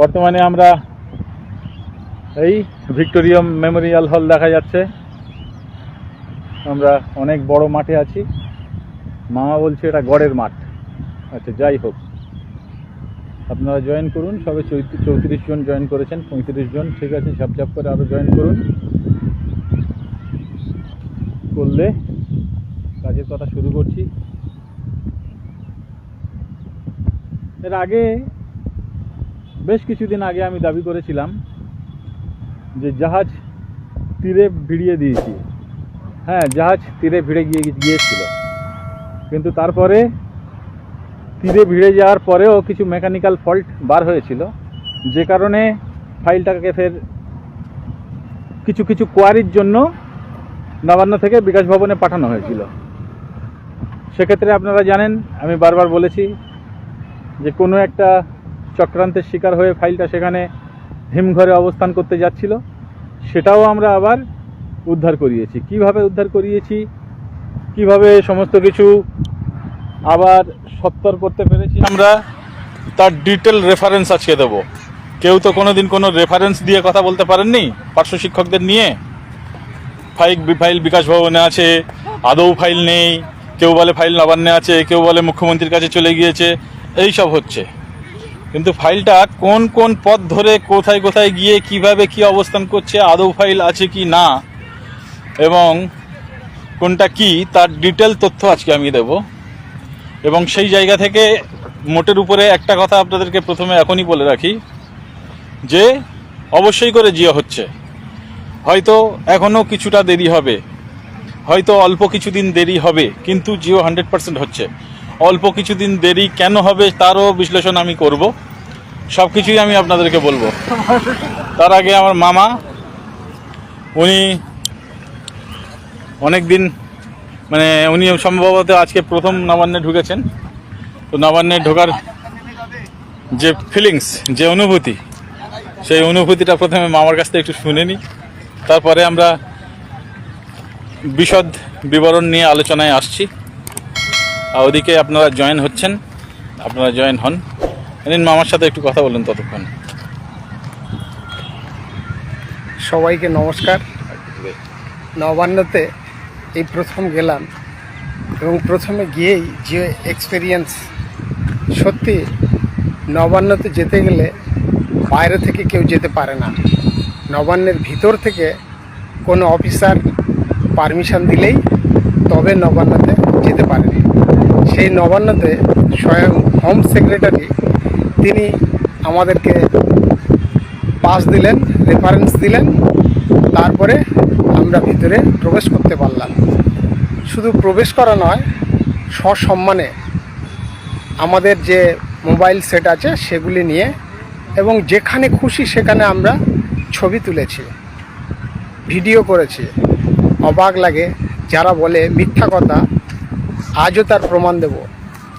বর্তমানে আমরা এই ভিক্টোরিয়াম মেমোরিয়াল হল দেখা যাচ্ছে। আমরা অনেক বড় মাঠে আছি। মামা বলছে এটা গড়ের মাঠ। আচ্ছা যাই হোক। আপনারা জয়েন করুন, সবে চৌত্রিশ জন জয়েন করেছেন, পঁয়ত্রিশ জন, ঠিক আছে, ঝাপ ঝাপ করে আরও জয়েন করুন। করলে কাজের কথা শুরু করছি। এর আগে বেশ কিছুদিন আগে আমি দাবি করেছিলাম যে জাহাজ তীরে ভিড়িয়ে দিয়েছি। হ্যাঁ জাহাজ তীরে ভিড়ে গিয়ে গিয়েছিল। কিন্তু তারপরে তীরে ভিড়ে যাওয়ার পরেও কিছু মেকানিক্যাল ফল্ট বার হয়েছিল। যে কারণে ফাইলটাকে ফের কিছু কিছু কোয়ারির জন্য নবান্ন থেকে বিকাশ ভবনে পাঠানো হয়েছিল। সেক্ষেত্রে আপনারা জানেন, আমি বারবার বলেছি যে কোনো একটা চক্রান্তের শিকার হয়ে ফাইলটা সেখানে হিমঘরে অবস্থান করতে যাচ্ছিল, সেটাও আমরা আবার উদ্ধার করিয়েছি। কীভাবে উদ্ধার করিয়েছি? কীভাবে সমস্ত কিছু আবার সত্তর করতে পেরেছি? আমরা তার ডিটেল রেফারেন্স আজকে দেবো। কেউ তো কোনো দিন কোনো রেফারেন্স দিয়ে কথা বলতে পারেননি? পার্শ্ব শিক্ষকদের নিয়ে? ফাইল ফাইল বিকাশ ভবনে আছে, আদৌ ফাইল নেই, কেউ বলে ফাইল নবান্নে আছে, কেউ বলে মুখ্যমন্ত্রীর কাছে চলে গিয়েছে এই সব হচ্ছে। কিন্তু ফাইলটা কোন কোন পথ ধরে কোথায় কোথায় গিয়ে কীভাবে কি অবস্থান করছে, আদৌ ফাইল আছে কি না, এবং কোনটা কি, তার ডিটেল তথ্য আজকে আমি দেব। এবং সেই জায়গা থেকে মোটের উপরে একটা কথা আপনাদেরকে প্রথমে এখনই বলে রাখি, যে অবশ্যই করে জিও হচ্ছে। হয়তো এখনও কিছুটা দেরি হবে, হয়তো অল্প কিছুদিন দেরি হবে, কিন্তু জিও হান্ড্রেড পার্সেন্ট হচ্ছে। অল্প কিছুদিন দেরি কেন হবে তারও বিশ্লেষণ আমি করব। সব কিছুই আমি আপনাদেরকে বলব। তার আগে আমার মামা, উনি অনেক দিন মানে উনি সম্ভবত আজকে প্রথম নবান্নে ঢুকেছেন। তো নবান্নে ঢোকার যে ফিলিংস যে অনুভূতি, সেই অনুভূতিটা প্রথমে মামার কাছ থেকে একটু শুনে নিই। তারপরে আমরা বিশদ বিবরণ নিয়ে আলোচনায় আসছি। ওদিকে আপনারা জয়েন হচ্ছেন। আপনারা জয়েন হন। নিন মামার সাথে একটু কথা বলুন ততক্ষণ। সবাইকে নমস্কার। নবান্নতে এই প্রথম গেলাম এবং প্রথমে গিয়েই যে এক্সপিরিয়েন্স সত্যি নবান্নতে যেতে গেলে বাইরে থেকে কেউ যেতে পারে না। নবান্নের ভিতর থেকে কোনো অফিসার পারমিশন দিলেই তবে নবান্নতে যেতে পারে সেই নবান্নতে স্বয়ং হোম সেক্রেটারি তিনি আমাদেরকে পাস দিলেন রেফারেন্স দিলেন, তারপরে আমরা ভিতরে প্রবেশ করতে পারলাম। শুধু প্রবেশ করা নয়, সসম্মানে আমাদের যে মোবাইল সেট আছে সেগুলি নিয়ে এবং যেখানে খুশি সেখানে আমরা ছবি তুলেছি, ভিডিও করেছি। অবাক লাগে, যারা বলে মিথ্যা কথা আজও তার প্রমাণ দেব।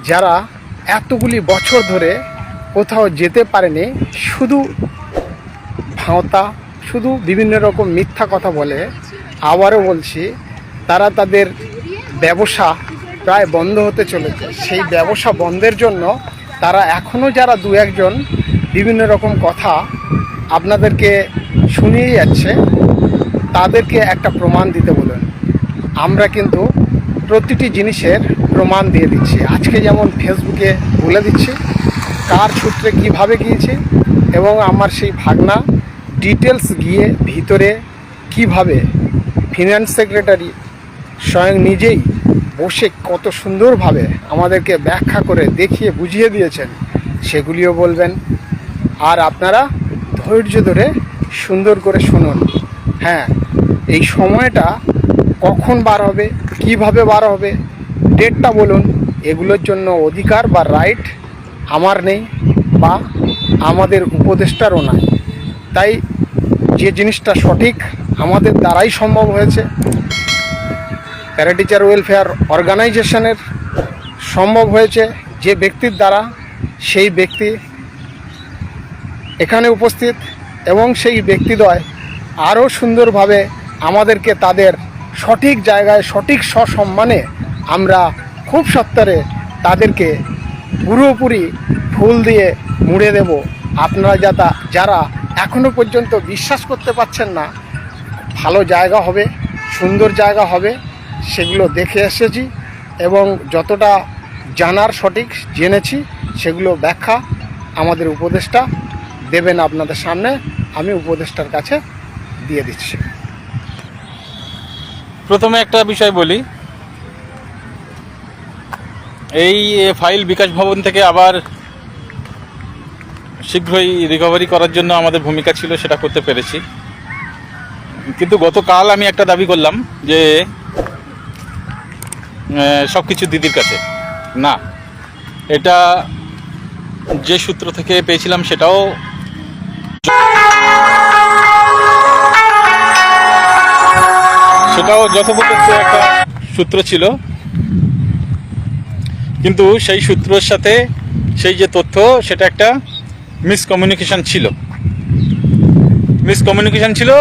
যারা এতগুলি বছর ধরে কোথাও যেতে পারেনি, শুধু ভাঁওতা, শুধু বিভিন্ন রকম মিথ্যা কথা বলে, আবারও বলছি, তারা তাদের ব্যবসা প্রায় বন্ধ হতে চলেছে। সেই ব্যবসা বন্ধের জন্য তারা এখনও যারা দু একজন বিভিন্ন রকম কথা আপনাদেরকে শুনিয়ে যাচ্ছে, তাদেরকে একটা প্রমাণ দিতে বলুন। আমরা কিন্তু প্রতিটি জিনিসের প্রমাণ দিয়ে দিচ্ছি। আজকে যেমন ফেসবুকে বলে দিচ্ছি, কার সূত্রে কীভাবে গিয়েছে এবং আমার সেই ভাগনা ডিটেলস গিয়ে ভিতরে কীভাবে ফিনান্স সেক্রেটারি স্বয়ং নিজেই বসে কত সুন্দরভাবে আমাদেরকে ব্যাখ্যা করে দেখিয়ে বুঝিয়ে দিয়েছেন, সেগুলিও বলবেন। আর আপনারা ধৈর্য ধরে সুন্দর করে শুনুন। হ্যাঁ এই সময়টা কখন বার হবে? কীভাবে বার হবে? ডেটটা বলুন। এগুলোর জন্য অধিকার বা রাইট আমার নেই বা আমাদের উপদেষ্টারও নাই। তাই যে জিনিসটা সঠিক আমাদের দ্বারাই সম্ভব হয়েছে। প্যারা টিচার ওয়েলফেয়ার অর্গানাইজেশনের সম্ভব হয়েছে যে ব্যক্তির দ্বারা সেই ব্যক্তি এখানে উপস্থিত এবং সেই ব্যক্তিদ্বয় আরও সুন্দরভাবে আমাদেরকে তাদের সঠিক জায়গায় সঠিক সসম্মানে আমরা খুব সত্তরে তাদেরকে পুরোপুরি ফুল দিয়ে মুড়ে দেব। আপনারা যারা যারা এখনও পর্যন্ত বিশ্বাস করতে পারছেন না, ভালো জায়গা হবে, সুন্দর জায়গা হবে, সেগুলো দেখে এসেছি এবং যতটা জানার সঠিক জেনেছি, সেগুলো ব্যাখ্যা আমাদের উপদেষ্টা দেবেন আপনাদের সামনে, আমি উপদেষ্টার কাছে দিয়ে দিচ্ছি। প্রথমে একটা বিষয় বলি। এই ফাইল বিকাশ ভবন থেকে আবার শীঘ্রই রিকভারি করার জন্য আমাদের ভূমিকা ছিল, সেটা করতে পেরেছি। কিন্তু গতকাল আমি একটা দাবি করলাম যে সব কিছু দিদির কাছে। না, এটা যে সূত্র থেকে পেয়েছিলাম সেটাও সেটাও যথোপযুক্ত একটা সূত্র ছিল। কিন্তু সেই সূত্রের সাথে সেই যে তথ্য, সেটা একটা মিসকমিউনিকেশন ছিল। মিসকমিউনিকেশন ছিল,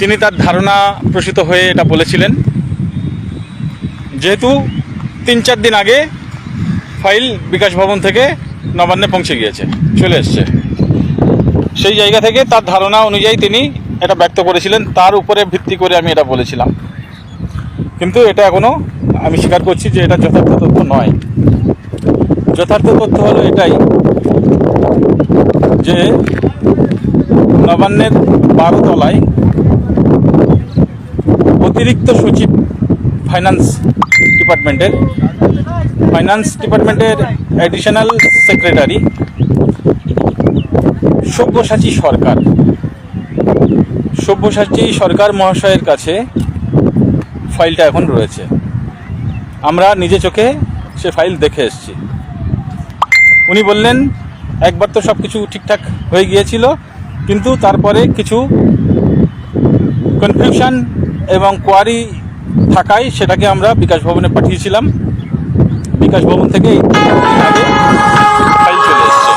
তিনি তার ধারণা প্রসূত হয়ে এটা বলেছিলেন। যেহেতু তিন চার দিন আগে ফাইল বিকাশ ভবন থেকে নবান্নে পৌঁছে গিয়েছে, চলে এসছে। সেই জায়গা থেকে তার ধারণা অনুযায়ী তিনি এটা ব্যক্ত করেছিলেন, তার উপরে ভিত্তি করে আমি এটা বলেছিলাম। কিন্তু এটা এখনও আমি স্বীকার করছি যে এটা যথার্থ তথ্য নয়। যথার্থ তথ্য হলো এটাই যে নবান্নের বারো তলায় অতিরিক্ত সচিব ফাইন্যান্স ডিপার্টমেন্টের ফাইন্যান্স ডিপার্টমেন্টের অ্যাডিশনাল সেক্রেটারি সব্যসাচী সরকার। সব্যসাচী সরকার মহাশয়ের কাছে ফাইলটা এখন রয়েছে। আমরা নিজে চোখে সে ফাইল দেখে এসেছি। উনি বললেন, একবার তো সব কিছু ঠিকঠাক হয়ে গিয়েছিল, কিন্তু তারপরে কিছু কনফিউশন এবং কোয়ারি থাকায় সেটাকে আমরা বিকাশ ভবনে পাঠিয়েছিলাম। বিকাশ ভবন থেকে ফাইল চলে এসছে।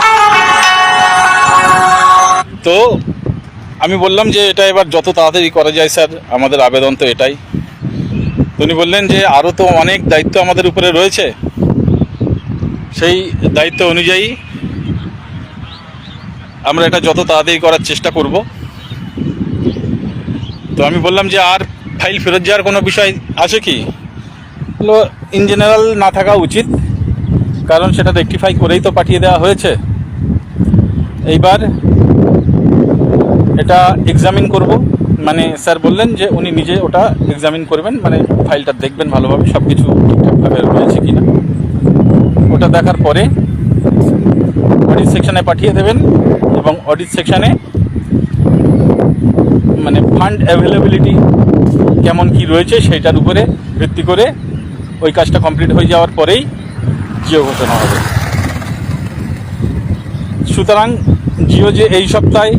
তো আমি বললাম যে এটা এবার যত তাড়াতাড়ি করা যায়, স্যার, আমাদের আবেদন তো এটাই। উনি বললেন যে আরও তো অনেক দায়িত্ব আমাদের উপরে রয়েছে। সেই দায়িত্ব অনুযায়ী আমরা এটা যত তাড়াতাড়ি করার চেষ্টা করব। তো আমি বললাম যে আর ফাইল ফেরত যাওয়ার কোনো বিষয় আছে কি? বলল ইন জেনারেল না থাকা উচিত, কারণ সেটা রেক্টিফাই করেই তো পাঠিয়ে দেওয়া হয়েছে। এইবার এটা এক্সামিন করব। মানে স্যার বললেন যে উনি নিজে ওটা এক্সামিন করবেন মানে ফাইলটা দেখবেন ভালোভাবে সব কিছু ঠিকঠাকভাবে রয়েছে কি না ওটা দেখার পরে অডিট সেকশানে পাঠিয়ে দেবেন এবং অডিট সেকশানে মানে ফান্ড অ্যাভেলেবিলিটি কেমন কি রয়েছে সেইটার উপরে ভিত্তি করে ওই কাজটা কমপ্লিট হয়ে যাওয়ার পরেই জিও ঘোষণা হবে। সুতরাং জিও যে এই সপ্তাহে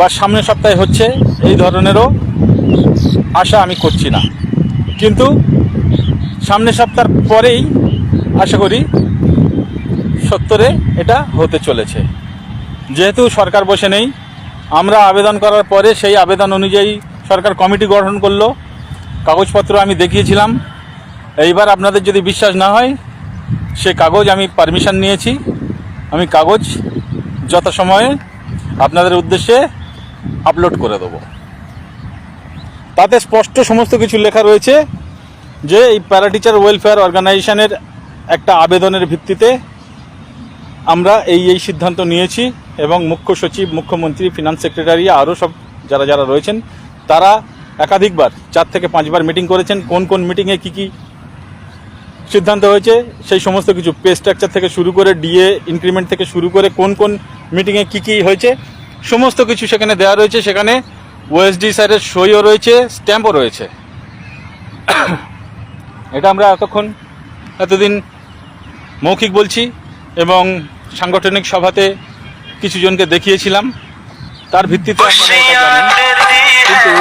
বা সামনের সপ্তাহে হচ্ছে এই ধরনেরও আশা আমি করছি না। কিন্তু সামনের সপ্তাহ পরেই আশা করি সত্তরে এটা হতে চলেছে। যেহেতু সরকার বসে নেই, আমরা আবেদন করার পরে সেই আবেদন অনুযায়ী সরকার কমিটি গঠন করল। কাগজপত্র আমি দেখিয়েছিলাম। এইবার আপনাদের যদি বিশ্বাস না হয়, সে কাগজ আমি পারমিশন নিয়েছি। আমি কাগজ যথাসময়ে আপনাদের উদ্দেশ্যে আপলোড করে দেবো। তাতে স্পষ্ট সমস্ত কিছু লেখা রয়েছে যে এই প্যারাটিচার ওয়েলফেয়ার অর্গানাইজেশনের একটা আবেদনের ভিত্তিতে আমরা এই এই সিদ্ধান্ত নিয়েছি এবং মুখ্য সচিব, মুখ্যমন্ত্রী ফিনান্স সেক্রেটারি আরও সব যারা যারা রয়েছেন, তারা একাধিকবার, চার থেকে পাঁচবার মিটিং করেছেন, কোন কোন মিটিংয়ে কী কী সিদ্ধান্ত হয়েছে, সেই সমস্ত কিছু পে স্ট্রাকচার থেকে শুরু করে ডিএ ইনক্রিমেন্ট থেকে শুরু করে কোন কোন মিটিংয়ে কী কী হয়েছে সমস্ত কিছু সেখানে দেওয়া রয়েছে। সেখানে ওএসডি স্যারের সইও রয়েছে স্ট্যাম্পও রয়েছে। এটা আমরা এতক্ষণ এতদিন মৌখিক বলছি এবং সাংগঠনিক সভাতে কিছু জনকে দেখিয়েছিলাম। তার ভিত্তিতে কিন্তু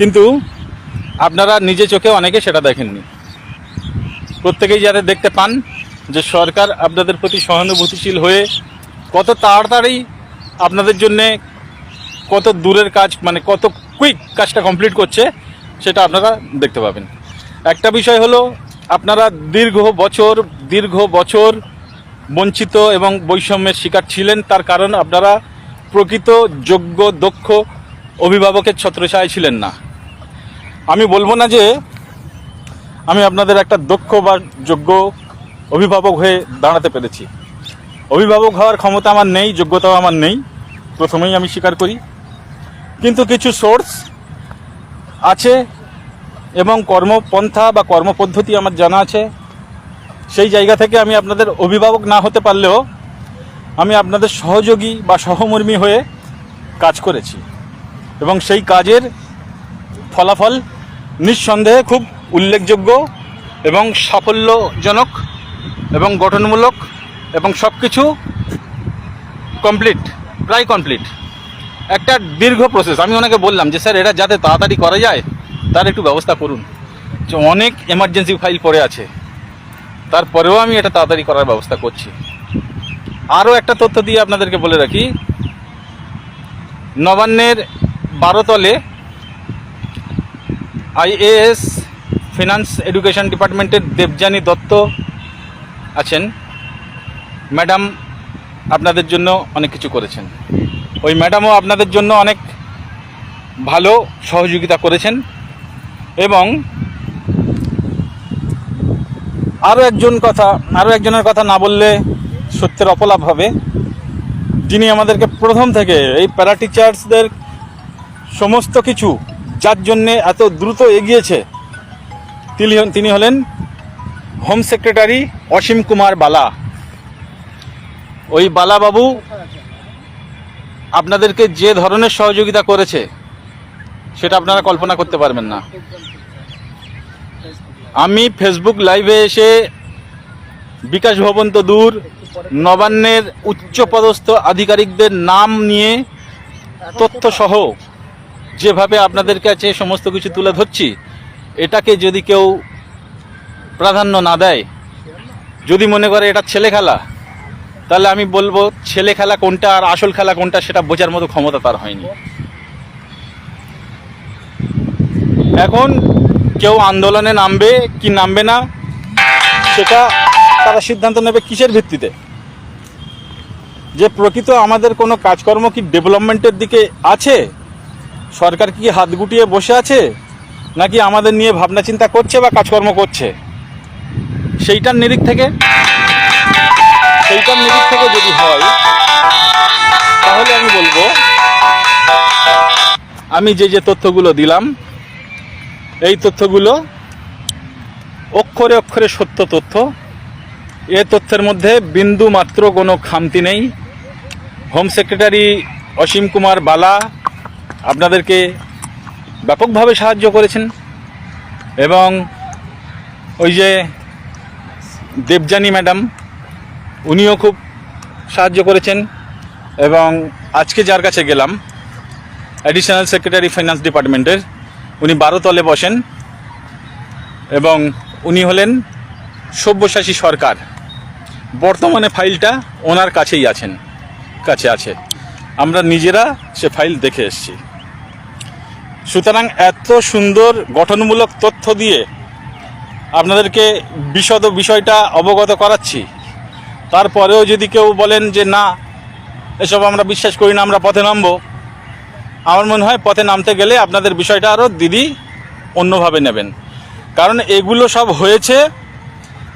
কিন্তু আপনারা নিজে চোখে অনেকে সেটা দেখেননি। প্রত্যেকেই যারা দেখতে পান যে সরকার আপনাদের প্রতি সহানুভূতিশীল হয়ে কত তাড়াতাড়ি আপনাদের জন্যে কত দূরের কাজ মানে কত কুইক কাজটা কমপ্লিট করছে, সেটা আপনারা দেখতে পাবেন। একটা বিষয় হলো, আপনারা দীর্ঘ বছর দীর্ঘ বছর বঞ্চিত এবং বৈষম্যের শিকার ছিলেন, তার কারণ আপনারা প্রকৃত যোগ্য, দক্ষ অভিভাবকের ছত্রছায় ছিলেন না। আমি বলব না যে আমি আপনাদের একটা দক্ষ বা যোগ্য অভিভাবক হয়ে দাঁড়াতে পেরেছি। অভিভাবক হওয়ার ক্ষমতা আমার নেই, যোগ্যতাও আমার নেই, প্রথমেই আমি স্বীকার করি। কিন্তু কিছু সোর্স আছে এবং কর্মপন্থা বা কর্মপদ্ধতি আমার জানা আছে। সেই জায়গা থেকে আমি আপনাদের অভিভাবক না হতে পারলেও আমি আপনাদের সহযোগী বা সহমর্মী হয়ে কাজ করেছি। এবং সেই কাজের ফলাফল নিঃসন্দেহে খুব উল্লেখযোগ্য এবং সাফল্যজনক এবং গঠনমূলক এবং সব কিছু কমপ্লিট প্রায় কমপ্লিট একটা দীর্ঘ প্রসেস আমি ওনাকে বললাম যে, স্যার, এটা যাতে তাড়াতাড়ি করা যায়, তার একটু ব্যবস্থা করুন। যে অনেক এমার্জেন্সি ফাইল পড়ে আছে। তারপরেও আমি এটা তাড়াতাড়ি করার ব্যবস্থা করছি। আরও একটা তথ্য দিয়ে আপনাদেরকে বলে রাখি। নবান্নের বারোতলে আইএএস ফিনান্স এডুকেশন ডিপার্টমেন্টের দেবযানী দত্ত আছেন। ম্যাডাম আপনাদের জন্য অনেক কিছু করেছেন। ওই ম্যাডামও আপনাদের জন্য অনেক ভালো সহযোগিতা করেছেন এবং আরও একজন কথা আরও একজনের কথা না বললে সত্যের অপলাপ হবে। যিনি আমাদেরকে প্রথম থেকে এই প্যারা টিচার্সদের সমস্ত কিছু, যার জন্যে এত দ্রুত এগিয়েছে, তিনি তিনি হলেন হোম সেক্রেটারি অসীম কুমার বালা। ওই বালাবাবু আপনাদেরকে যে ধরনের সহযোগিতা করেছে, সেটা আপনারা কল্পনা করতে পারবেন না। আমি ফেসবুক লাইভে এসে বিকাশ ভবন তো দূর, নবান্নের উচ্চপদস্থ আধিকারিকদের নাম নিয়ে তথ্য সহ যেভাবে আপনাদের কাছে সমস্ত কিছু তুলে ধরছি, এটাকে যদি কেউ প্রাধান্য না দেয়, যদি মনে করে এটা ছেলে খেলা তাহলে আমি বলব, ছেলে খেলা কোনটা আর আসল খেলা কোনটা সেটা বোঝার মতো ক্ষমতা তার হয়নি। এখন কেউ আন্দোলনে নামবে কি নামবে না, সেটা তারা সিদ্ধান্ত নেবে কিসের ভিত্তিতে? যে প্রকৃত আমাদের কোনো কাজকর্ম কি ডেভেলপমেন্টের দিকে আছে? সরকার কি হাত গুটিয়ে বসে আছে? নাকি আমাদের নিয়ে ভাবনা চিন্তা করছে বা কাজকর্ম করছে? সেইটার নিরিখ থেকে সেইটার নিরিখ থেকে যদি হয়, তাহলে আমি বলব, আমি যে যে তথ্যগুলো দিলাম, এই তথ্যগুলো অক্ষরে অক্ষরে সত্য তথ্য। এ তথ্যের মধ্যে বিন্দু মাত্র কোনো খামতি নেই। হোম সেক্রেটারি অসীম কুমার বালা আপনাদেরকে ব্যাপকভাবে সাহায্য করেছেন এবং ওই যে দেবযানী ম্যাডাম উনিও খুব সাহায্য করেছেন এবং আজকে যার কাছে গেলাম অ্যাডিশনাল সেক্রেটারি ফাইন্যান্স ডিপার্টমেন্টের উনি বারো তলে বসেন এবং উনি হলেন সব্যসাচী সরকার। বর্তমানে ফাইলটা ওনার কাছেই আছেন, কাছে আছে। আমরা নিজেরা সে ফাইল দেখে এসছি। সুতরাং এত সুন্দর গঠনমূলক তথ্য দিয়ে আপনাদেরকে বিশদ বিষয়টা অবগত করাচ্ছি। তারপরেও যদি কেউ বলেন যে না, এসব আমরা বিশ্বাস করি না, আমরা পথে নামবো, আমার মনে হয় পথে নামতে গেলে আপনাদের বিষয়টা আরও দিদি অন্যভাবে নেবেন। কারণ এগুলো সব হয়েছে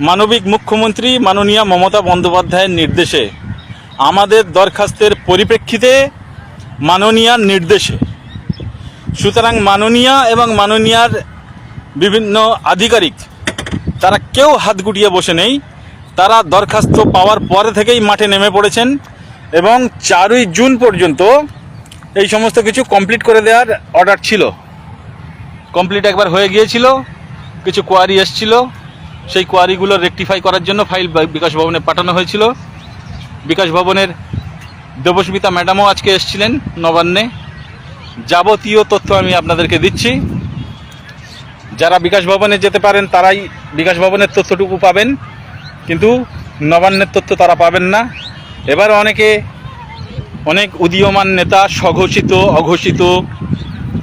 মানবিক মুখ্যমন্ত্রী মাননীয় মমতা বন্দ্যোপাধ্যায়ের নির্দেশে। আমাদের দরখাস্তের পরিপ্রেক্ষিতে মাননীয়ার নির্দেশে। সুতরাং মাননীয়া এবং মাননীয়ার বিভিন্ন আধিকারিক, তারা কেউ হাত গুটিয়ে বসে নেই। তারা দরখাস্ত পাওয়ার পরে থেকেই মাঠে নেমে পড়েছেন এবং চারই জুন পর্যন্ত এই সমস্ত কিছু কমপ্লিট করে দেওয়ার অর্ডার ছিল। কমপ্লিট একবার হয়ে গিয়েছিল, কিছু কোয়ারি এসছিল। সেই কোয়ারিগুলো রেকটিফাই করার জন্য ফাইল বিকাশ ভবনে পাঠানো হয়েছিল। বিকাশ ভবনের দেবস্মিতা ম্যাডামও আজকে এসছিলেন নবান্নে। যাবতীয় তথ্য আমি আপনাদেরকে দিচ্ছি। যারা বিকাশ ভবনে যেতে পারেন, তারাই বিকাশ ভবনের তথ্যটুকু পাবেন। কিন্তু নবান্নের তথ্য তারা পাবেন না। এবার অনেকে, অনেক উদীয়মান নেতা স্বঘোষিত, অঘোষিত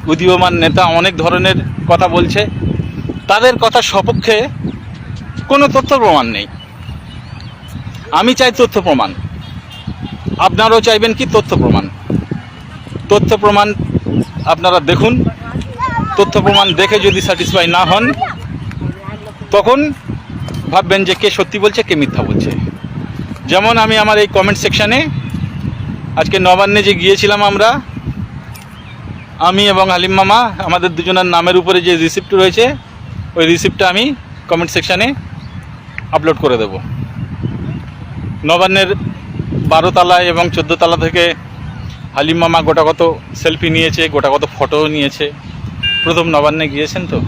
উদীয়মান নেতা অনেক ধরনের কথা বলছে। তাদের কথা সপক্ষে কোনো তথ্য প্রমাণ নেই। আমি চাই তথ্য প্রমাণ। আপনারাও চাইবেন কি তথ্য প্রমাণ? তথ্য প্রমাণ আপনারা দেখুন। তথ্য প্রমাণ দেখে যদি স্যাটিসফাই না হন, তখন ভাববেন যে কে সত্যি বলছে, কে মিথ্যা বলছে। যেমন আমি আমার এই কমেন্ট সেকশানে আজকে নবান্নে যে গিয়েছিলাম আমরা, আমি এবং হালিম মামা, আমাদের দুজনের নামের উপরে যে রিসিপ্ট রয়েছে, ওই রিসিপ্টটা আমি কমেন্ট সেকশানে আপলোড করে দেব। নবান্নের বারো তলায় এবং চোদ্দ তলা থেকে হালিম মামা গোটা কত সেলফি নিয়েছে গোটা কত ফটোও নিয়েছে। প্রথম নবান্নে গিয়েছেন তো?